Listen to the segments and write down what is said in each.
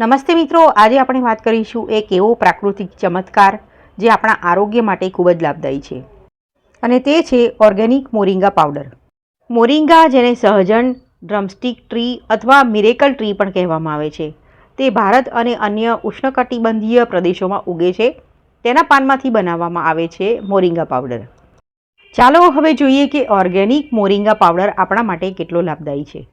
નમસ્તે મિત્રો, આજે આપણે વાત કરીશું એક એવો પ્રાકૃતિક ચમત્કાર જે આપણા આરોગ્ય માટે ખૂબ જ લાભદાયી છે. અને તે છે ઓર્ગેનિક મોરિંગા પાવડર. મોરિંગા જેને સહજન, ડ્રમસ્ટિક ટ્રી અથવા મિરેકલ ટ્રી પણ કહેવામાં આવે છે. તે ભારત અને અન્ય ઉષ્ણકટિબંધીય પ્રદેશોમાં ઉગે છે. તેના પાનમાંથી બનાવવામાં આવે છે મોરિંગા પાવડર. ચાલો હવે જોઈએ કે ઓર્ગેનિક મોરિંગા પાવડર આપણા માટે કેટલો લાભદાયી છે.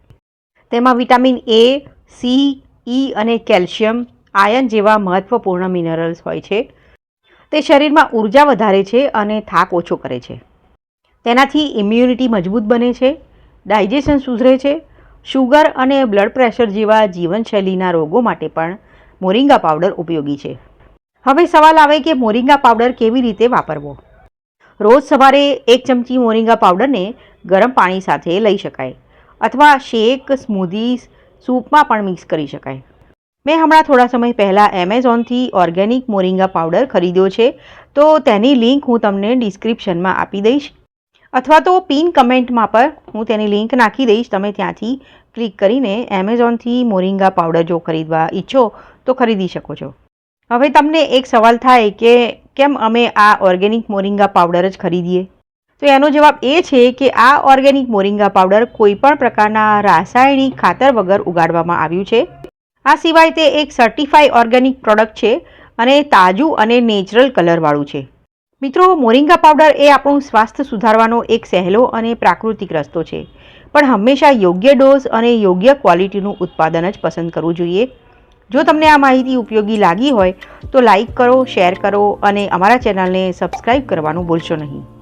તેમાં વિટામિન એ, સી ઈ અને કેલ્શિયમ આયન જેવા મહત્વપૂર્ણ મિનરલ્સ હોય છે. તે શરીરમાં ઊર્જા વધારે છે અને થાક ઓછો કરે છે. તેનાથી ઇમ્યુનિટી મજબૂત બને છે, ડાયજેશન સુધરે છે, શુગર અને બ્લડ પ્રેશર જેવા જીવનશૈલીના રોગો માટે પણ મોરિંગા પાવડર ઉપયોગી છે. હવે સવાલ આવે કે મોરિંગા પાવડર કેવી રીતે વાપરવો? રોજ સવારે એક ચમચી મોરિંગા પાવડરને ગરમ પાણી સાથે લઈ શકાય અથવા શેક, સ્મૂધીઝ સૂપમાં પણ મિક્સ કરી શકાય. મેં હમણાં થોડા સમય પહેલાં એમેઝોનથી ઓર્ગેનિક મોરિંગા પાવડર ખરીદ્યો છે, તો તેની લિંક હું તમને ડિસ્ક્રિપ્શનમાં આપી દઈશ. અથવા તો પિન કમેન્ટમાં પર હું તેની લિંક નાખી દઈશ. તમે ત્યાંથી ક્લિક કરીને એમેઝોનથી મોરિંગા પાવડર જો ખરીદવા ઈચ્છો, તો ખરીદી શકો છો. હવે તમને એક સવાલ થાય કે કેમ અમે આ ઓર્ગેનિક મોરિંગા પાવડર જ ખરીદીએ? તો એનો જવાબ એ છે કે આ ઓર્ગેનિક મોરિંગા પાવડર કોઈપણ પ્રકારના રાસાયણિક ખાતર વગર ઉગાડવામાં આવ્યું છે. આ સિવાય તે એક સર્ટિફાઈ ઓર્ગેનિક પ્રોડક્ટ છે અને તાજું અને નેચરલ કલરવાળું છે. મિત્રો, મોરિંગા પાવડર એ આપણું સ્વાસ્થ્ય સુધારવાનો એક સહેલો અને પ્રાકૃતિક રસ્તો છે. પણ હંમેશા યોગ્ય ડોઝ અને યોગ્ય ક્વોલિટીનું ઉત્પાદન જ પસંદ કરવું જોઈએ. જો તમને આ માહિતી ઉપયોગી લાગી હોય તો લાઈક કરો, શેર કરો અને અમારા ચેનલને સબસ્ક્રાઈબ કરવાનું ભૂલશો નહીં.